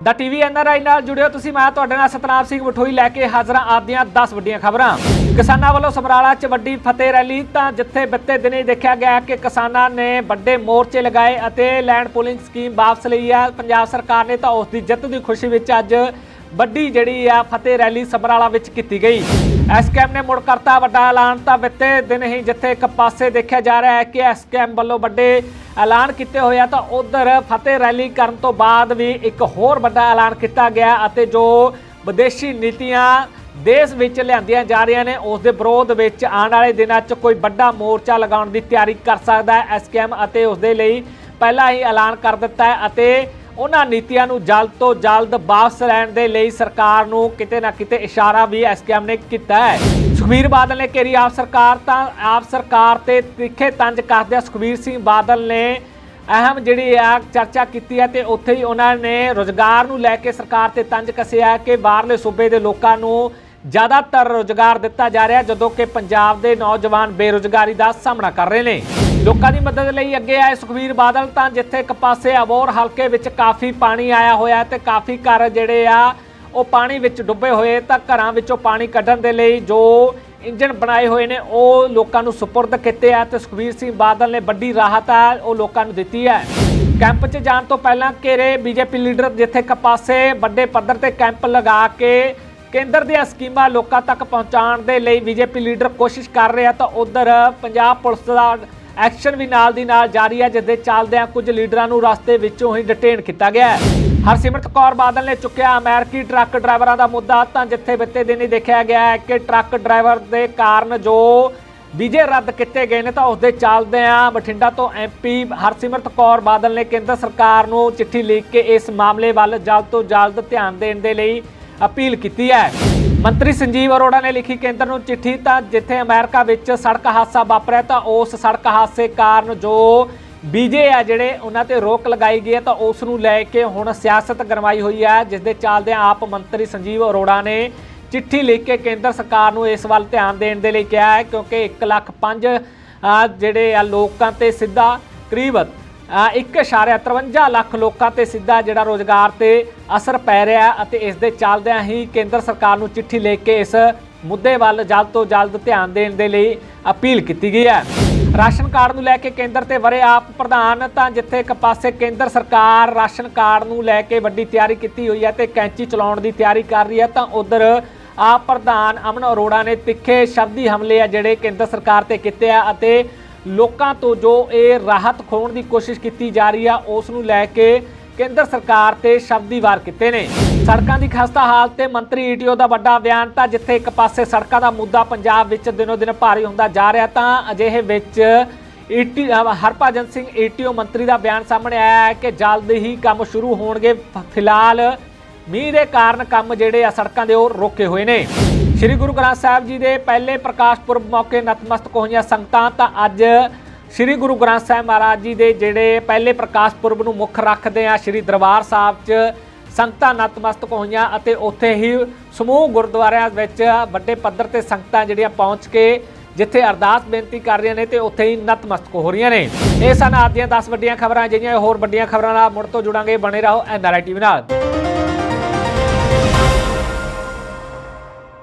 ਦਾ TV NRI ਨਾਲ ਜੁੜਿਓ ਤੁਸੀਂ। ਮੈਂ ਤੁਹਾਡੇ ਨਾਲ ਸਤਨਾਮ ਸਿੰਘ ਮਠੋਈ ਲੈ ਕੇ ਹਾਜ਼ਰਾਂ ਆਪਦੀਆਂ 10 ਵੱਡੀਆਂ ਖਬਰਾਂ। ਕਿਸਾਨਾਂ ਵੱਲੋਂ ਸਮਰਾਲਾ 'ਚ ਵੱਡੀ ਫਤਿਹ ਰੈਲੀ ਤਾਂ ਜਿੱਥੇ ਬਿੱਤੇ ਦਿਨੇ ਦੇਖਿਆ ਗਿਆ ਕਿ ਕਿਸਾਨਾਂ ਨੇ ਵੱਡੇ ਮੋਰਚੇ ਲਗਾਏ ਅਤੇ ਲੈਂਡ ਪੂਲਿੰਗ ਸਕੀਮ ਵਾਪਸ ਲਈ ਹੈ। ਪੰਜਾਬ ਸਰਕਾਰ ਨੇ ਤਾਂ ਉਸ ਦੀ ਜਿੱਤ ਦੀ ਖੁਸ਼ੀ ਵਿੱਚ ਅੱਜ ਵੱਡੀ ਜਿਹੜੀ ਆ ਫਤਿਹ ਰੈਲੀ ਸਮਰਾਲਾ ਵਿੱਚ ਕੀਤੀ ਗਈ। ਐਸਕੇਐਮ ਨੇ ਮੁੜ ਕਰਤਾ ਵੱਡਾ ਐਲਾਨ ਤਾਂ ਬਿੱਤੇ ਦਿਨ ਹੀ ਜਿੱਥੇ ਇੱਕ ਪਾਸੇ ਦੇਖਿਆ ਜਾ ਰਿਹਾ ਹੈ ਕਿ ਐਸਕੇਐਮ ਵੱਲੋਂ ਵੱਡੇ ਐਲਾਨ ਕੀਤੇ ਹੋਏ ਆ, ਤਾਂ ਉਧਰ ਫਤਿਹ ਰੈਲੀ ਕਰਨ ਤੋਂ ਬਾਅਦ ਵੀ ਇੱਕ ਹੋਰ ਵੱਡਾ ਐਲਾਨ ਕੀਤਾ ਗਿਆ ਅਤੇ ਜੋ ਵਿਦੇਸ਼ੀ ਨੀਤੀਆਂ ਦੇਸ਼ ਵਿੱਚ ਲਿਆਂਦੀਆਂ ਜਾ ਰਹੀਆਂ ਨੇ, ਉਸ ਦੇ ਵਿਰੋਧ ਵਿੱਚ ਆਉਣ ਵਾਲੇ ਦਿਨਾਂ 'ਚ ਕੋਈ ਵੱਡਾ ਮੋਰਚਾ ਲਗਾਉਣ ਦੀ ਤਿਆਰੀ ਕਰ ਸਕਦਾ ਹੈ ਐਸਕੇਐਮ ਅਤੇ ਉਸ ਦੇ ਲਈ ਪਹਿਲਾਂ ਹੀ ਐਲਾਨ ਕਰ ਦਿੱਤਾ ਹੈ ਅਤੇ ਉਹਨਾਂ ਨੀਤੀਆਂ ਨੂੰ ਜਲਦ ਤੋਂ ਜਲਦ ਵਾਪਸ ਲੈਣ ਦੇ ਲਈ ਸਰਕਾਰ ਨੂੰ ਕਿਤੇ ਨਾ ਕਿਤੇ ਇਸ਼ਾਰਾ ਵੀ ਐਸਕੇਐਮ ਨੇ ਕੀਤਾ ਹੈ। ਸੁਖਬੀਰ ਬਾਦਲ ਨੇ ਘੇਰੀ ਆਪ ਸਰਕਾਰ ਤਾਂ ਆਪ ਸਰਕਾਰ ਤੇ ਤਿੱਖੇ ਤੰਜ ਕਰਦਿਆਂ ਸੁਖਬੀਰ ਸਿੰਘ ਬਾਦਲ ਨੇ ਅਹਿਮ ਜਿਹੜੀ ਆ ਚਰਚਾ ਕੀਤੀ ਹੈ ਤੇ ਉੱਥੇ ਹੀ ਉਹਨਾਂ ਨੇ ਰੋਜ਼ਗਾਰ ਨੂੰ ਲੈ ਕੇ ਸਰਕਾਰ ਤੇ ਤੰਜ ਕੱਸਿਆ ਕਿ ਬਾਹਰਲੇ ਸੂਬੇ ਦੇ ਲੋਕਾਂ ਨੂੰ ਜ਼ਿਆਦਾਤਰ ਰੋਜ਼ਗਾਰ ਦਿੱਤਾ ਜਾ ਰਿਹਾ ਜਦੋਂ ਕਿ ਪੰਜਾਬ ਦੇ ਨੌਜਵਾਨ ਬੇਰੋਜ਼ਗਾਰੀ ਦਾ ਸਾਹਮਣਾ ਕਰ ਰਹੇ ਨੇ। ਲੋਕਾਂ ਦੀ ਮਦਦ ਲਈ ਅੱਗੇ ਆਏ ਸੁਖਬੀਰ ਬਾਦਲ ਤਾਂ ਜਿੱਥੇ ਇੱਕ ਪਾਸੇ ਅਬੋਰ ਹਲਕੇ ਵਿੱਚ ਕਾਫੀ ਪਾਣੀ ਆਇਆ ਹੋਇਆ ਤੇ ਕਾਫੀ ਘਰ ਜਿਹੜੇ ਆ, ਉਹ ਪਾਣੀ ਵਿੱਚ ਡੁੱਬੇ ਹੋਏ ਤਾਂ ਘਰਾਂ ਵਿੱਚੋਂ ਪਾਣੀ ਕੱਢਣ ਦੇ ਲਈ ਜੋ ਇੰਜਨ ਬਣਾਏ ਹੋਏ ਨੇ, ਉਹ ਲੋਕਾਂ ਨੂੰ ਸੁਪਰਦ ਕੀਤੇ ਆ ਤੇ ਸੁਖਬੀਰ ਸਿੰਘ ਬਾਦਲ ਨੇ ਵੱਡੀ ਰਾਹਤ ਆ, ਉਹ ਲੋਕਾਂ ਨੂੰ ਦਿੱਤੀ ਹੈ। ਕੈਂਪ 'ਚ ਜਾਣ ਤੋਂ ਪਹਿਲਾਂ ਘੇਰੇ ਬੀਜੇਪੀ ਲੀਡਰ ਜਿੱਥੇ ਇੱਕ ਪਾਸੇ ਵੱਡੇ ਪੱਧਰ ਤੇ ਕੈਂਪ ਲਗਾ ਕੇ ਕੇਂਦਰ ਦੀਆਂ ਸਕੀਮਾਂ ਲੋਕਾਂ ਤੱਕ ਪਹੁੰਚਾਉਣ ਦੇ ਲਈ ਬੀਜੇਪੀ ਲੀਡਰ ਕੋਸ਼ਿਸ਼ ਕਰ ਰਿਹਾ ਤਾਂ ਉਧਰ ਪੰਜਾਬ ਪੁਲਿਸ ਦਾ ਐਕਸ਼ਨ ਵੀ ਨਾਲ ਦੀ ਨਾਲ ਜਾਰੀ ਹੈ, ਜਿਸ ਦੇ ਚੱਲਦਿਆਂ ਕੁਝ ਲੀਡਰਾਂ ਨੂੰ ਰਸਤੇ ਵਿੱਚੋਂ ਹੀ ਡਿਟੇਨ ਕੀਤਾ ਗਿਆ ਹੈ। ਹਰਸਿਮਰਤ ਕੌਰ ਬਾਦਲ ਨੇ ਚੁੱਕਿਆ ਅਮਰੀਕੀ ਟਰੱਕ ਡਰਾਈਵਰਾਂ ਦਾ ਮੁੱਦਾ, ਤਾਂ ਜਿੱਥੇ ਬਿੱਤੇ ਦਿਨ ਹੀ ਦੇਖਿਆ ਗਿਆ ਹੈ ਕਿ ਟਰੱਕ ਡਰਾਈਵਰ ਦੇ ਕਾਰਨ ਜੋ ਵੀਜ਼ੇ ਰੱਦ ਕੀਤੇ ਗਏ ਨੇ, ਤਾਂ ਉਸ ਦੇ ਚੱਲਦਿਆਂ ਬਠਿੰਡਾ ਤੋਂ ਐਮਪੀ ਹਰਸਿਮਰਤ ਕੌਰ ਬਾਦਲ ਨੇ ਕੇਂਦਰ ਸਰਕਾਰ ਨੂੰ ਚਿੱਠੀ ਲਿਖ ਕੇ ਇਸ ਮਾਮਲੇ ਵੱਲ ਜਲਦ ਤੋਂ ਜਲਦ ਧਿਆਨ ਦੇਣ ਦੇ ਲਈ ਅਪੀਲ ਕੀਤੀ ਹੈ। ਮੰਤਰੀ ਸੰਜੀਵ ਅਰੋੜਾ ਨੇ ਲਿਖੀ ਕੇਂਦਰ ਨੂੰ ਚਿੱਠੀ ਤਾਂ ਜਿੱਥੇ ਅਮਰੀਕਾ ਵਿੱਚ ਸੜਕ ਹਾਦਸਾ ਵਾਪਰਿਆ ਤਾਂ ਉਸ ਸੜਕ ਹਾਦਸੇ ਕਾਰਨ ਜੋ ਬੀਜੇ ਆ ਜਿਹੜੇ ਉਹਨਾਂ ਤੇ ਰੋਕ ਲਗਾਈ ਗਈ ਹੈ ਤਾਂ ਉਸ ਨੂੰ ਲੈ ਕੇ ਹੁਣ ਸਿਆਸਤ ਗਰਮਾਈ ਹੋਈ ਹੈ, ਜਿਸ ਦੇ ਚੱਲਦਿਆਂ ਆਪ ਮੰਤਰੀ ਸੰਜੀਵ ਅਰੋੜਾ ਨੇ ਚਿੱਠੀ ਲਿਖ ਕੇ ਕੇਂਦਰ ਸਰਕਾਰ ਨੂੰ ਇਸ ਵੱਲ ਧਿਆਨ ਦੇਣ ਦੇ ਲਈ ਕਿਹਾ ਹੈ ਕਿਉਂਕਿ 1 ਲੱਖ 5 ਜਿਹੜੇ ਆ ਲੋਕਾਂ ਤੇ ਸਿੱਧਾ ਕਰੀਬ 1.53 ਲੱਖ ਲੋਕਾਂ ਤੇ ਸਿੱਧਾ ਜਿਹੜਾ ਰੋਜ਼ਗਾਰ ਤੇ ਅਸਰ ਪੈ ਰਿਹਾ ਅਤੇ ਇਸ ਦੇ ਚੱਲਦਿਆਂ ਹੀ ਕੇਂਦਰ ਸਰਕਾਰ ਨੂੰ ਚਿੱਠੀ ਲਿਖ ਕੇ ਇਸ ਮੁੱਦੇ ਵੱਲ ਜਲਦ ਤੋਂ ਜਲਦ ਧਿਆਨ ਦੇਣ ਦੇ ਲਈ ਅਪੀਲ ਕੀਤੀ ਗਈ ਹੈ। ਰਾਸ਼ਨ ਕਾਰਡ ਨੂੰ ਲੈ ਕੇ ਕੇਂਦਰ ਤੇ ਵਰੇ ਆਪ ਪ੍ਰਧਾਨ, ਤਾਂ ਜਿੱਥੇ ਇੱਕ ਪਾਸੇ ਕੇਂਦਰ ਸਰਕਾਰ ਰਾਸ਼ਨ ਕਾਰਡ ਨੂੰ ਲੈ ਕੇ ਵੱਡੀ ਤਿਆਰੀ ਕੀਤੀ ਹੋਈ ਹੈ ਤੇ ਕੈਂਚੀ ਚਲਾਉਣ ਦੀ ਤਿਆਰੀ ਕਰ ਰਹੀ ਹੈ, ਤਾਂ ਉਧਰ ਆਪ ਪ੍ਰਧਾਨ ਅਮਨ ਅਰੋੜਾ ਨੇ ਤਿੱਖੇ ਸ਼ਬਦੀ ਹਮਲੇ ਆ ਜਿਹੜੇ ਕੇਂਦਰ ਸਰਕਾਰ ਤੇ ਕੀਤੇ ਆ ਅਤੇ ਲੋਕਾਂ ਤੋਂ ਜੋ ਇਹ ਰਾਹਤ ਖੋਣ ਦੀ ਕੋਸ਼ਿਸ਼ ਕੀਤੀ ਜਾ ਰਹੀ ਆ, ਉਸ ਨੂੰ ਲੈ ਕੇ ਕੇਂਦਰ ਸਰਕਾਰ ਤੇ ਸ਼ਬਦੀ ਵਾਰ ਕੀਤੇ ਨੇ। ਸੜਕਾਂ ਦੀ ਖਸਤਾ ਹਾਲਤ ਤੇ ਮੰਤਰੀ ਈਟੀਓ ਦਾ ਵੱਡਾ ਬਿਆਨ, ਤਾਂ ਜਿੱਥੇ ਇੱਕ ਪਾਸੇ ਸੜਕਾਂ ਦਾ ਮੁੱਦਾ ਪੰਜਾਬ ਵਿੱਚ ਦਿਨੋ ਦਿਨ ਭਾਰੀ ਹੁੰਦਾ ਜਾ ਰਿਹਾ, ਤਾਂ ਅਜਿਹੇ ਵਿੱਚ ET uh, Harbhajan Singh ETO ਮੰਤਰੀ ਦਾ ਬਿਆਨ ਸਾਹਮਣੇ ਆਇਆ ਹੈ ਕਿ ਜਲਦ ਹੀ ਕੰਮ ਸ਼ੁਰੂ ਹੋਣਗੇ। ਫਿਲਹਾਲ ਮੀਂਹ ਦੇ ਕਾਰਨ ਕੰਮ ਜਿਹੜੇ ਆ ਸੜਕਾਂ ਦੇ ਉਹ ਰੋਕੇ ਹੋਏ ਨੇ। ਸ੍ਰੀ ਗੁਰੂ ਗ੍ਰੰਥ ਸਾਹਿਬ ਜੀ ਦੇ ਪਹਿਲੇ ਪ੍ਰਕਾਸ਼ ਪੁਰਬ ਮੌਕੇ ਨਤਮਸਤਕ ਹੋਈਆਂ ਸੰਗਤਾਂ ਤਾਂ ਅੱਜ ਸ੍ਰੀ ਗੁਰੂ ਗ੍ਰੰਥ ਸਾਹਿਬ ਮਹਾਰਾਜ ਜੀ ਦੇ ਜਿਹੜੇ ਪਹਿਲੇ ਪ੍ਰਕਾਸ਼ ਪੁਰਬ ਨੂੰ ਮੁੱਖ ਰੱਖਦੇ ਆ, ਸ੍ਰੀ ਦਰਬਾਰ ਸਾਹਿਬ 'ਚ ਸੰਗਤਾਂ ਨਤਮਸਤਕ ਹੋਈਆਂ ਅਤੇ ਉੱਥੇ ਹੀ ਸਮੂਹ ਗੁਰਦੁਆਰਿਆਂ ਵਿੱਚ ਵੱਡੇ ਪੱਧਰ ਤੇ ਸੰਗਤਾਂ ਜਿਹੜੀਆਂ ਪਹੁੰਚ ਕੇ ਜਿੱਥੇ ਅਰਦਾਸ ਬੇਨਤੀ ਕਰ ਰਹੀਆਂ ਨੇ ਤੇ ਉੱਥੇ ਹੀ ਨਤਮਸਤਕ ਹੋ ਰਹੀਆਂ ਨੇ। ਇਹ ਸਨ ਅੱਜ ਦੀਆਂ 10 ਵੱਡੀਆਂ ਖਬਰਾਂ ਜਿਹੜੀਆਂ ਹੋਰ ਵੱਡੀਆਂ ਖਬਰਾਂ ਨਾਲ ਮੁੜ ਤੋਂ ਜੁੜਾਂਗੇ। ਬਣੇ ਰਹੋ ਐਨਆਰਆਈ ਟੀਵੀ ਨਾਲ।